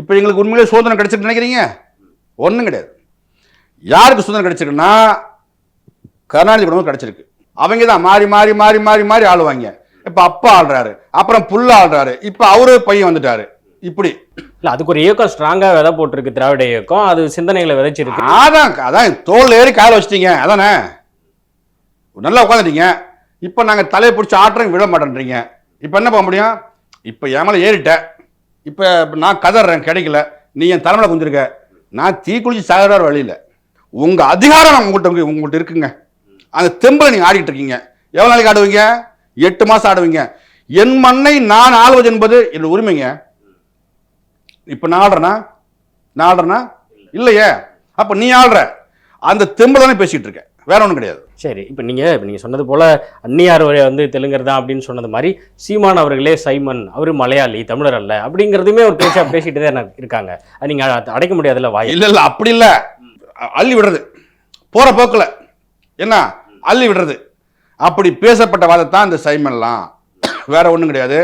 இப்போ எங்களுக்கு உண்மையிலே சுதந்திரம் கிடைச்சிருக்கு நினைக்கிறீங்க? ஒன்றும் கிடையாது. யாருக்கு சுதந்திரம் கிடைச்சிருக்குன்னா கருணாநிதி குடும்பம் கிடைச்சிருக்கு. அவங்க தான் மாறி மாறி மாறி மாறி மாறி ஆளுவாங்க. இப்போ அப்பா ஆள்றாரு அப்புறம் புல்ல ஆள்றாரு இப்போ அவரு பையன் வந்துட்டாரு. இப்படி. இல்ல அதுக்கு ஒரு இயக்கம் ஸ்ட்ராங்கா விதை போட்டிருக்கு திராவிட இயக்கம். அது சிந்தனைகளை விதைச்சிருக்கு. அதான் அதான் தோல் ஏறி காலை வச்சிட்டீங்க அதானே? நல்லா உட்காந்துட்டீங்க. இப்போ நாங்கள் தலையை பிடிச்சி ஆட்டுறோம் விட மாட்டேன்றீங்க. இப்போ என்ன பண்ண முடியும்? இப்போ என் மேலே ஏறிட்ட. இப்போ நான் கதறேன் கிடைக்கல. நீ என் தலைமையில் குந்திருக்க. நான் தீக்குளிச்சு சாகிறார் சாகிற வழியில் உங்கள் அதிகாரம் உங்கள்கிட்ட உங்கள்கிட்ட இருக்குங்க. அந்த தெம்பில் நீங்கள் ஆடிட்டு இருக்கீங்க. எவ்வளோ நாளைக்கு ஆடுவீங்க? எட்டு மாதம் ஆடுவீங்க. என் மண்ணை நான் ஆளுவது என்பது என் உரிமைங்க. இப்போ நான் ஆடுறேனா? நான் ஆடுறேனா? இல்லையே. அப்போ நீ ஆடுற. அந்த தெம்பில் தானே பேசிகிட்டு இருக்க. வேற ஒன்றும் கிடையாது. சரி இப்போ நீங்கள் இப்போ நீங்கள் சொன்னது போல் அன்னியார் வந்து தெலுங்கர் தான் அப்படின்னு சொன்னது மாதிரி சீமான் அவர்களே சைமன் அவர் மலையாளி தமிழர் அல்ல அப்படிங்கிறதுமே ஒரு பேச்சா பேசிட்டு தான் இருக்காங்க. அது நீங்கள் அடைக்க முடியாதுல்ல வாய்? இல்லை இல்லை அப்படி இல்லை. அள்ளி விடுறது. போகிற போக்கில். என்ன? அள்ளி விடுறது. அப்படி பேசப்பட்ட வாதத்தான் இந்த சைமன்லாம். வேற ஒன்றும் கிடையாது.